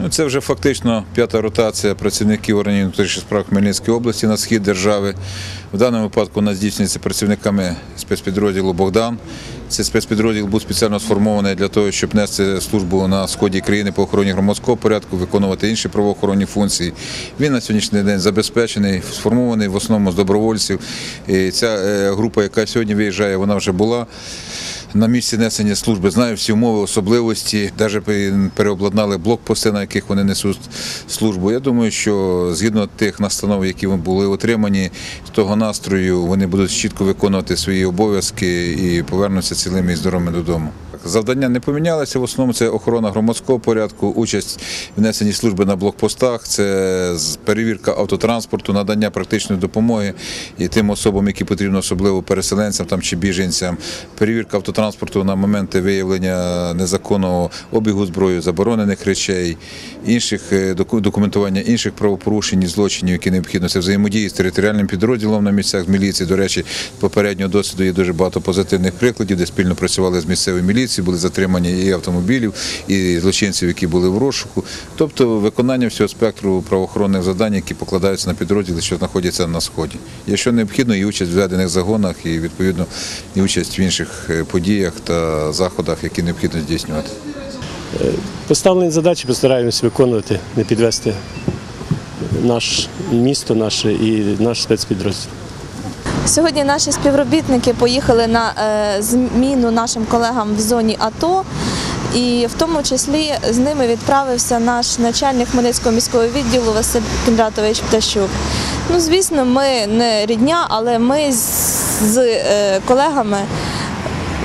Ну, Це вже фактично п'ята ротація працівників органів внутрішніх справ Хмельницької області на схід держави. В даному випадку вона здійснюється працівниками спецпідрозділу Богдан. Цей спецпідрозділ був спеціально сформований для того, щоб нести службу на сході країни по охороні громадського порядку, виконувати інші правоохоронні функції. Він на сьогоднішній день забезпечений, сформований в основному з добровольців. І ця е, група, яка сьогодні виїжджає, вона вже була на місці несення служби, знаю всі умови, особливості, навіть переобладнали блокпости, на яких вони несуть службу. Я думаю, що згідно тих настанов, які були отримані, з того настрою вони будуть чітко виконувати свої обов'язки і повернуться цілими і здоровими додому. Завдання не помінялися. В основному це охорона громадського порядку, участь в несенні служби на блокпостах, це перевірка автотранспорту, надання практичної допомоги і тим особам, які потрібно, особливо переселенцям там чи біженцям, перевірка автотранспорту на моменти виявлення незаконного обігу зброї, заборонених речей, інших е, документування інших правопорушень і злочинів, які необхідно. Це взаємодії з територіальним підрозділом на місцях міліції. До речі, попереднього досвіду є дуже багато позитивних прикладів, де спільно працювали з місцевою міліцією, були затримані і автомобілів, і злочинців, які були в розшуку. Тобто виконання всього спектру правоохоронних завдань, які покладаються на підрозділи, що знаходяться на сході. Якщо необхідно, і участь в зведених загонах, і відповідно і участь в інших е, подіях та заходах, які необхідно здійснювати. Поставлені задачі постараємось виконувати, не підвести наш місто наше і наш спецпідрозділ. Сьогодні наші співробітники поїхали на е, зміну нашим колегам в зоні АТО. І в тому числі з ними відправився наш начальник Хмельницького міського відділу Василь Кіндратович Птащук. Ну, звісно, ми не рідня, але ми з, е, колегами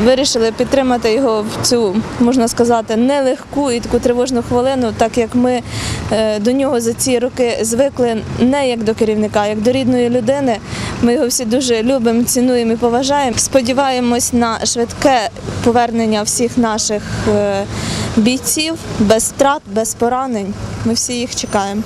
вирішили підтримати його в цю, можна сказати, нелегку і таку тривожну хвилину, так як ми е, до нього за ці роки звикли не як до керівника, а як до рідної людини. Ми його всі дуже любимо, цінуємо і поважаємо. Сподіваємось на швидке повернення всіх наших е, бійців без втрат, без поранень. Ми всі їх чекаємо.